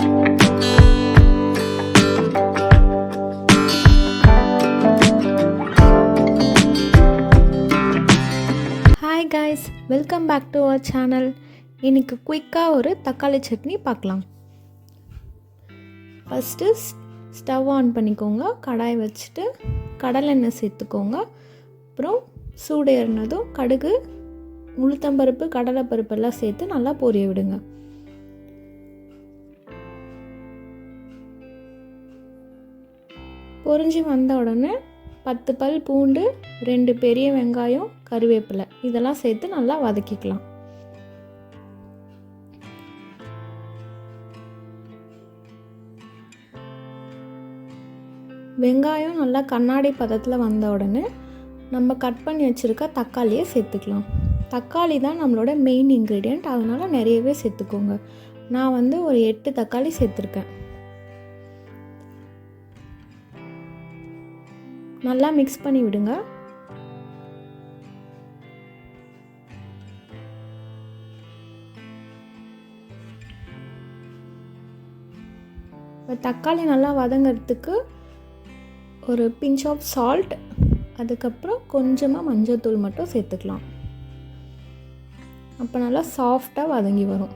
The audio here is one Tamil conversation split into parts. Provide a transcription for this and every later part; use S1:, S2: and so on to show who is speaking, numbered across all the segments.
S1: Hi guys welcome back to our channel இன்றைக்கி குயிக்காக ஒரு தக்காளி சட்னி பார்க்கலாம். ஃபஸ்ட்டு ஸ்டவ் ஆன் பண்ணிக்கோங்க. கடாய் வச்சுட்டு கடலெண்ணெய் சேர்த்துக்கோங்க. அப்புறம் சூடு ஏறினதும் கடுகு உளுத்தம்பருப்பு கடலைப்பருப்பு எல்லாம் சேர்த்து நல்லா பொரிய விடுங்க. பொறிஞ்சி வந்த உடனே பத்து பல் பூண்டு ரெண்டு பெரிய வெங்காயம் கருவேப்பிலை. இதெல்லாம் சேர்த்து நல்லா வதக்கிக்கலாம். வெங்காயம் நல்லா கண்ணாடி பதத்தில் வந்த உடனே நம்ம கட் பண்ணி வச்சுருக்க தக்காளியை சேர்த்துக்கலாம். தக்காளி தான் நம்மளோட மெயின் இன்க்ரீடியண்ட் அதனால் நிறையவே சேர்த்துக்கோங்க. நான் வந்து ஒரு எட்டு தக்காளி சேர்த்துருக்கேன். நல்லா மிக்ஸ் பண்ணி விடுங்க. இப்போ தக்காளி நல்லா வதங்கிறதுக்கு ஒரு பிஞ்ச் ஆஃப் சால்ட் அதுக்கப்புறம் கொஞ்சமாக மஞ்சள்தூள் மட்டும் சேர்த்துக்கலாம். அப்போ நல்லா சாஃப்டாக வதங்கி வரும்.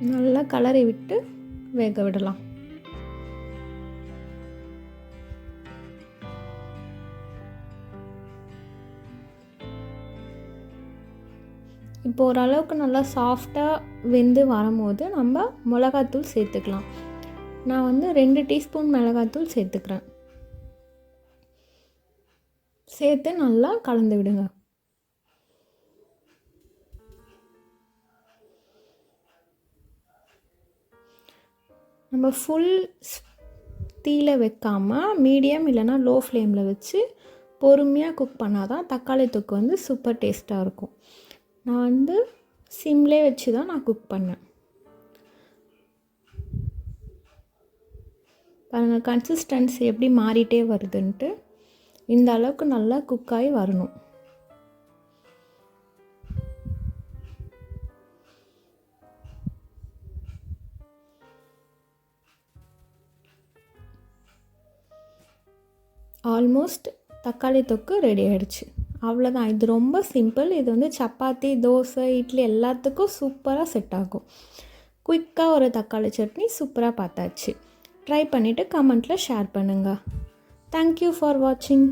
S1: நல்லா கலரை விட்டு வேக விடலாம். இப்போ ஓரளவுக்கு நல்லா சாஃப்டாக வெந்து வரும்போது நம்ம மிளகாத்தூள் சேர்த்துக்கலாம். நான் வந்து ரெண்டு டீஸ்பூன் மிளகாத்தூள் சேர்த்துக்கிறேன். சேர்த்து நல்லா கலந்து விடுங்க. நம்ம ஃபுல் தீயில் வைக்காமல் மீடியம் இல்லைனா லோ ஃப்ளேமில் வச்சு பொறுமையாக குக் பண்ணால் தான் தக்காளி தொக்கு வந்து சூப்பர் டேஸ்ட்டாக இருக்கும். நான் வந்து சிம்லே வச்சு தான் நான் குக் பண்ணேன். பாருங்கள் கன்சிஸ்டன்சி எப்படி மாறிட்டே வருதுன்ட்டு இந்த அளவுக்கு நல்லா குக்காகி வரணும். ஆல்மோஸ்ட் தக்காளி தொக்கு ரெடி ஆகிடுச்சு அவ்வளோதான் இது ரொம்ப சிம்பிள். இது வந்து சப்பாத்தி தோசை இட்லி எல்லாத்துக்கும் சூப்பராக செட் ஆகும். குயிக்காக ஒரு தக்காளி சட்னி சூப்பராக பார்த்தாச்சு. ட்ரை பண்ணிவிட்டு கமெண்ட்டில் ஷேர் பண்ணுங்கள் தேங்க்யூ ஃபார் வாட்சிங்